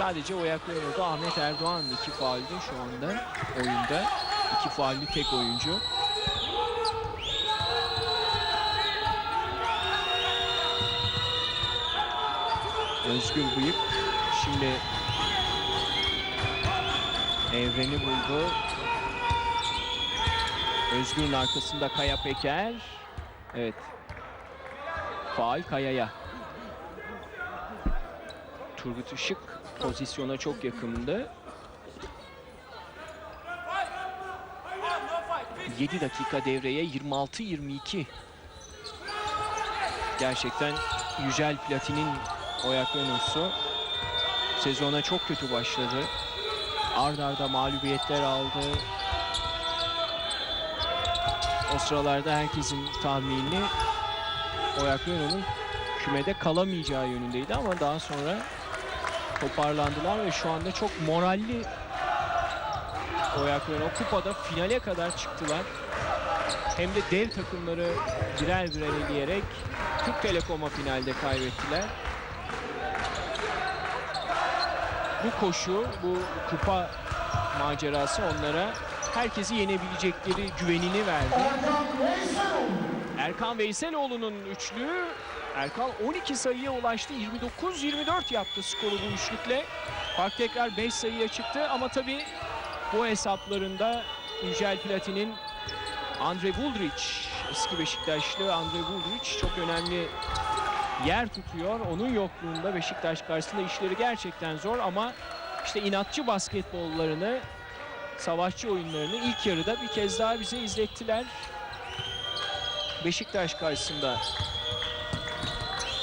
Sadece o oynadı. Ahmet Erdoğan iki faalde şu anda oyunda. İki faalli tek oyuncu. Özgür Bıyık şimdi evreni buldu. Özgür'ün arkasında Kaya Peker. Evet. Faal Kaya'ya. Turgut Işık pozisyona çok yakındı. 7 dakika devreye 26-22. Gerçekten Yücel Platin'in Oyak Yunus'u sezona çok kötü başladı. Arda arda mağlubiyetler aldı. O sıralarda herkesin tahmini Oyak Yunus'un kümede kalamayacağı yönündeydi ama daha sonra toparlandılar ve şu anda çok moralli Oyak Yunus kupada finale kadar çıktılar. Hem de dev takımları birer birer eleyerek Türk Telekom'a finalde kaybettiler. Bu koşu, bu kupa macerası onlara herkesi yenebilecekleri güvenini verdi. Erkan Veyseloğlu'nun üçlüğü Erkan 12 sayıya ulaştı. 29-24 yaptı skoru bu üçlükle. Fark tekrar 5 sayıya çıktı ama tabii bu hesaplarında Yücel Platin'in Andre Buldrich, eski Beşiktaşlı Andre Buldrich çok önemli yer tutuyor. Onun yokluğunda Beşiktaş karşısında işleri gerçekten zor ama işte inatçı basketbollarını, savaşçı oyunlarını ilk yarıda bir kez daha bize izlettiler. Beşiktaş karşısında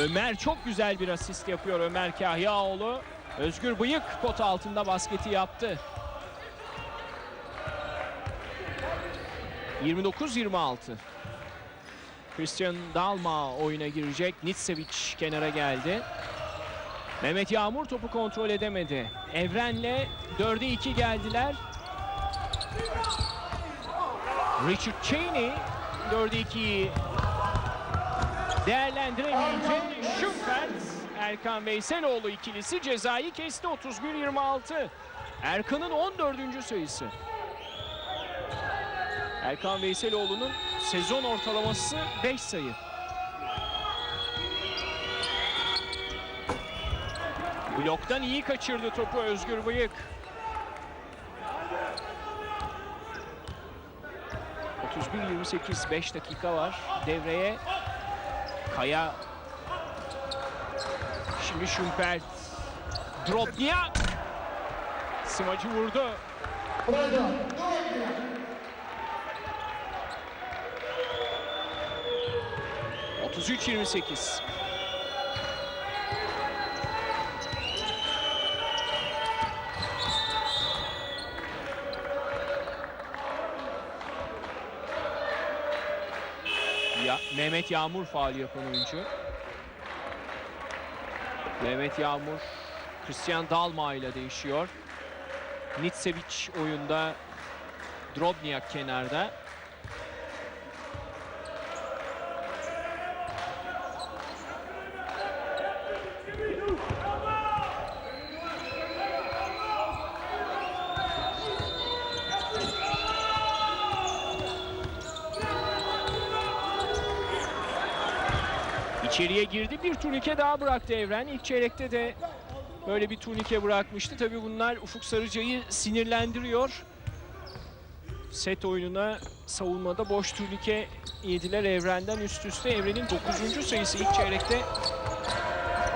Ömer çok güzel bir asist yapıyor Ömer Kahyaoğlu. Özgür Bıyık pot altında basketi yaptı. 29-26. Christian Dalma oyuna girecek. Nitsevic kenara geldi. Mehmet Yağmur topu kontrol edemedi. Evren'le 4'e 2 geldiler. Richard Cheney 4'e 2'yi değerlendiremeyince Şümpert Erkan Veyseloğlu ikilisi cezayı kesti 31-26. Erkan'ın 14. sayısı. Erkan Veyseloğlu'nun sezon ortalaması 5 sayı. Bloktan iyi kaçırdı topu Özgür Bıyık. 31-28 5 dakika var devreye. Kaya. Şimdi Şumpert. Drobnia. Smacı vurdu. Otuz üç yirmi sekiz. Ya, Mehmet Yağmur faal yapan oyuncu. Mehmet Yağmur Christian Dalma ile değişiyor. Nitsevic oyunda. Drobniak kenarda. İçeriye girdi. Bir turnike daha bıraktı Evren. İlk çeyrekte de böyle bir turnike bırakmıştı. Tabii bunlar Ufuk Sarıca'yı sinirlendiriyor. Set oyununa savunmada boş turnike yediler Evren'den üst üste. Evren'in 9. sayısı ilk çeyrekte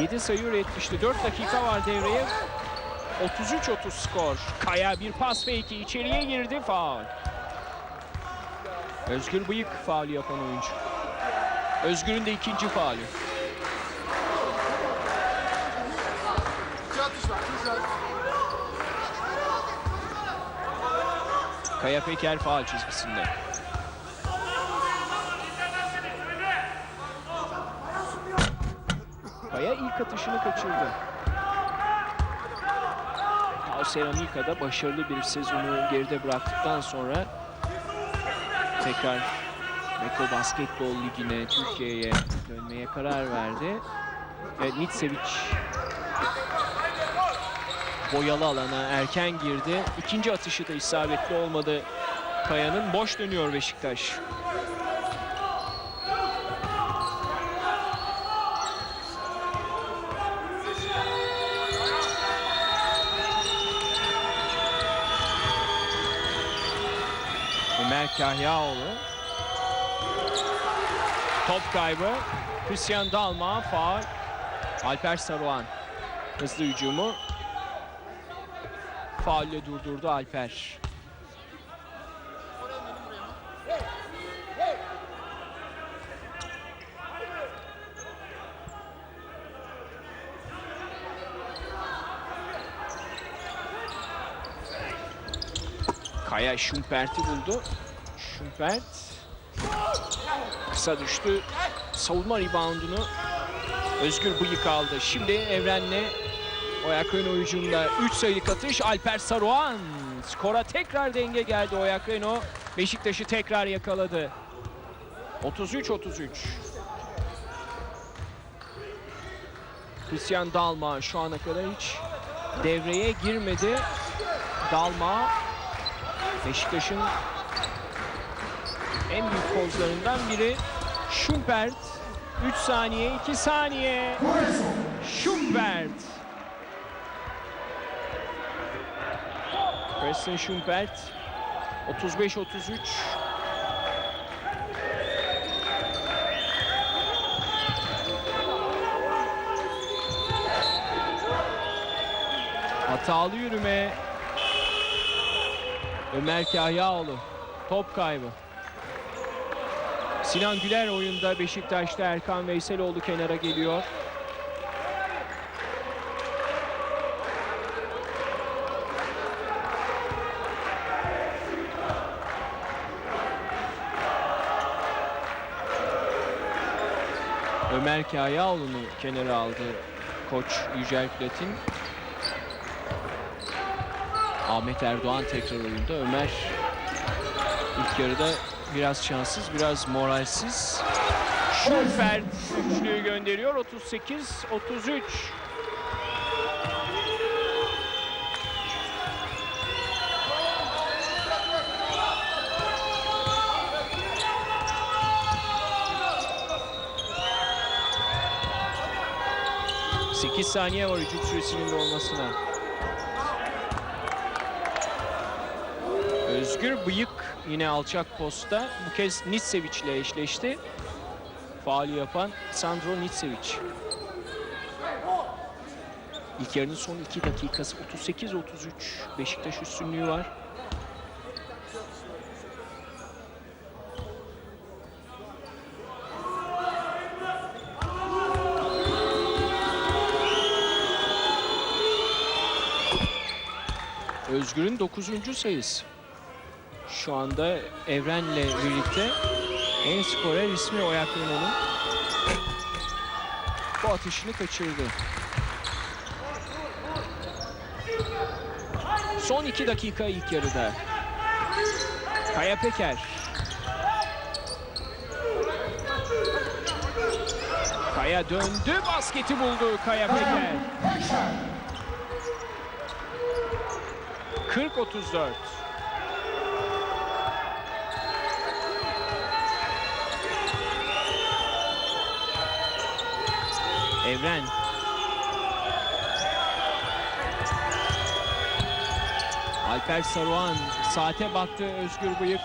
7 sayı üretmişti. 4 dakika var devreye. 33-30 skor. Kaya bir pas fake'i içeriye girdi. Faul. Özgür Bıyık faul yapan oyuncu. Özgür'ün de ikinci faulü. Kaya Peker faul çizgisinde. Kaya ilk atışını kaçırdı. Pau Ceramica'da başarılı bir sezonu geride bıraktıktan sonra tekrar Meko Basketbol Ligi'ne, Türkiye'ye dönmeye karar verdi. Evet, Nitsevic boyalı alana erken girdi. İkinci atışı da isabetli olmadı. Kaya'nın boş dönüyor Beşiktaş. Ömer Kahyaoğlu. Top kaybı. Christian Dalma faul. Alper Saruhan hızlı hücumu faulle durdurdu Alper. Kaya Schumpert'i buldu. Schumpert kısa düştü. Savunma reboundunu Özgür Bıyık aldı. Şimdi Evren'le Oyakren oyuncunda 3 sayılık atış. Alper Saruhan skora tekrar denge geldi Oyakreno. Beşiktaş'ı tekrar yakaladı. 33-33. Christian Dalma şu ana kadar hiç devreye girmedi. Dalma Beşiktaş'ın en büyük kozlarından biri. Schumpert 3 saniye, 2 saniye. Schumpert. Preston Schumpert 35-33. Hatalı yürüme. Ömer Kahyaoğlu. Top kaybı. Sinan Güler oyunda Beşiktaş'ta Erkan Veyseloğlu kenara geliyor. Ömer Kayaoğlu'nu kenara aldı koç Yücel Platin. Ahmet Erdoğan tekrar oyunda. Ömer ilk yarıda biraz şanssız, biraz moralsiz. Schubert üçlüyü gönderiyor. 38-33. Sekiz saniye var hücum süresinin dolmasına. Özgür Bıyık yine alçak posta. Bu kez Nitsevic ile eşleşti. Faali yapan Sandro Nitsevic. İlk yarının son 2 dakikası 38-33. Beşiktaş üstünlüğü var. Özgür'ün 9. sayısı. Şu anda Evren'le birlikte en skorer ismi Oyaklına'nın. Bu atışını kaçırdı. Son iki dakika ilk yarıda. Kaya Peker. Kaya döndü, basketi buldu Kaya Peker. 40-34. Evren. Alper Saruhan saate baktı Özgür Bıyık.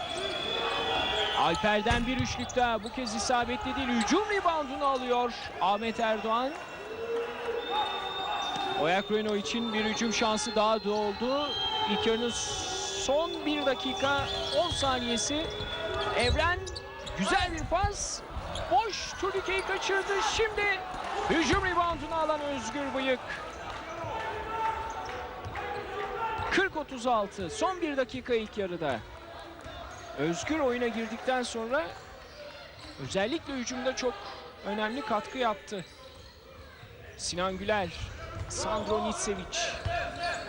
Alper'den bir üçlük daha bu kez isabetli değil. Hücum reboundunu alıyor Ahmet Erdoğan. Oyak Renault için bir hücum şansı daha doğdu. İlk yarının son bir dakika 10 saniyesi. Evren güzel bir pas. Boş turnikeyi kaçırdı. Şimdi hücum reboundunu alan Özgür Bıyık. 40-36 son bir dakika ilk yarıda. Özgür oyuna girdikten sonra özellikle hücumda çok önemli katkı yaptı. Sinan Güler, Sandro Nitsevic.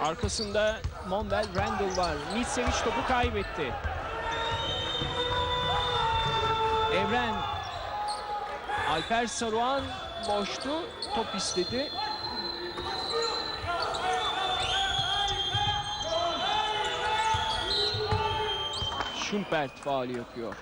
Arkasında Monvel Randall var. Nitsevic topu kaybetti. Evren Alper Saruhan boştu. Top istedi. Schumpert faali yapıyor.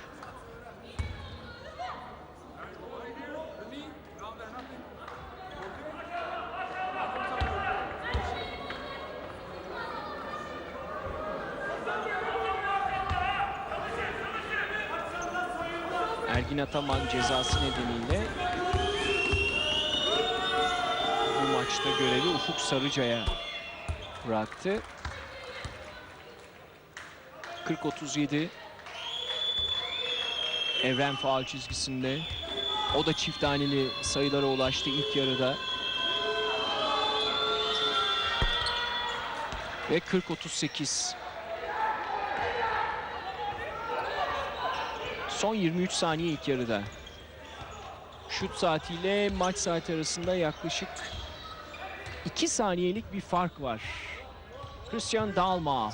Ergin Ataman cezası nedeniyle maçta görevi Ufuk Sarıca'ya bıraktı. 40-37 Evren faal çizgisinde. O da çift taneli sayılara ulaştı ilk yarıda. Ve 40-38. Son 23 saniye ilk yarıda. Şut saatiyle maç saati arasında yaklaşık 2 saniyelik bir fark var. Christian Dalma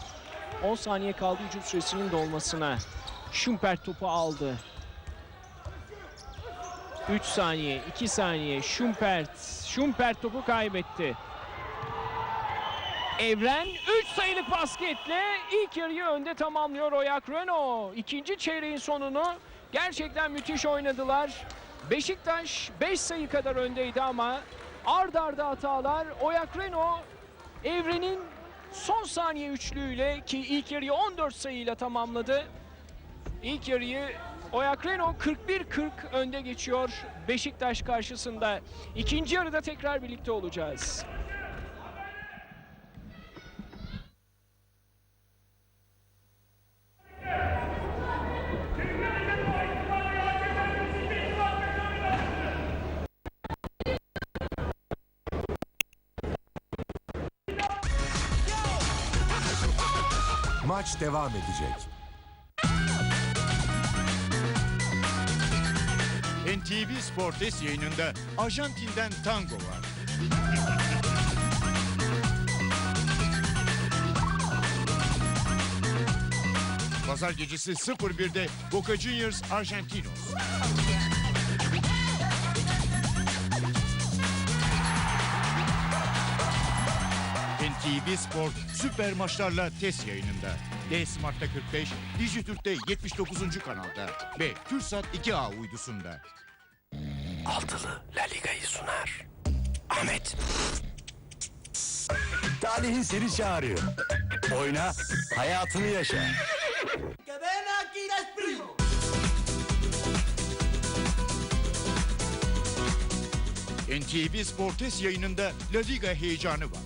10 saniye kaldı hücum süresinin dolmasına. Schumpert topu aldı. 3 saniye, 2 saniye. Schumpert, Schumpert topu kaybetti. Evren 3 sayılık basketle ilk yarıyı önde tamamlıyor Oyak Renault. İkinci çeyreğin sonunu gerçekten müthiş oynadılar. Beşiktaş 5 sayı kadar öndeydi ama ard arda hatalar Oyak Renault Evren'in son saniye üçlüğüyle ki ilk yarıyı 14 sayıyla tamamladı. İlk yarıyı Oyak Renault 41-40 önde geçiyor Beşiktaş karşısında. İkinci yarıda tekrar birlikte olacağız. Maç devam edecek. NTV Sportes yayınında Arjantin'den tango var. Pazar gecesi 01'de Boca Juniors Argentinos. NTV Spor süper maçlarla test yayınında. D-Smart'ta 45, Dijitürk'te 79. kanalda ve Türksat 2A uydusunda. Altılı La Liga'yı sunar. Ahmet. Talihin seni çağırıyor. Oyna, hayatını yaşa. NTV Sportes yayınında La Liga heyecanı var.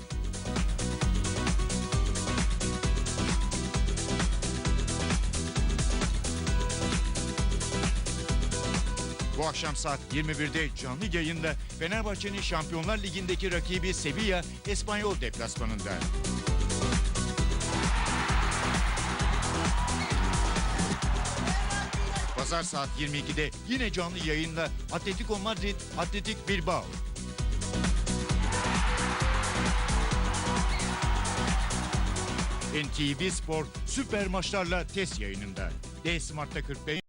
Bu akşam saat 21'de canlı yayında Fenerbahçe'nin Şampiyonlar Ligi'ndeki rakibi Sevilla Espanyol deplasmanında. Pazar saat 22'de yine canlı yayında Atletico Madrid, Atletik Bilbao. NTV Spor süper maçlarla test yayınında. D-Smart'ta 45,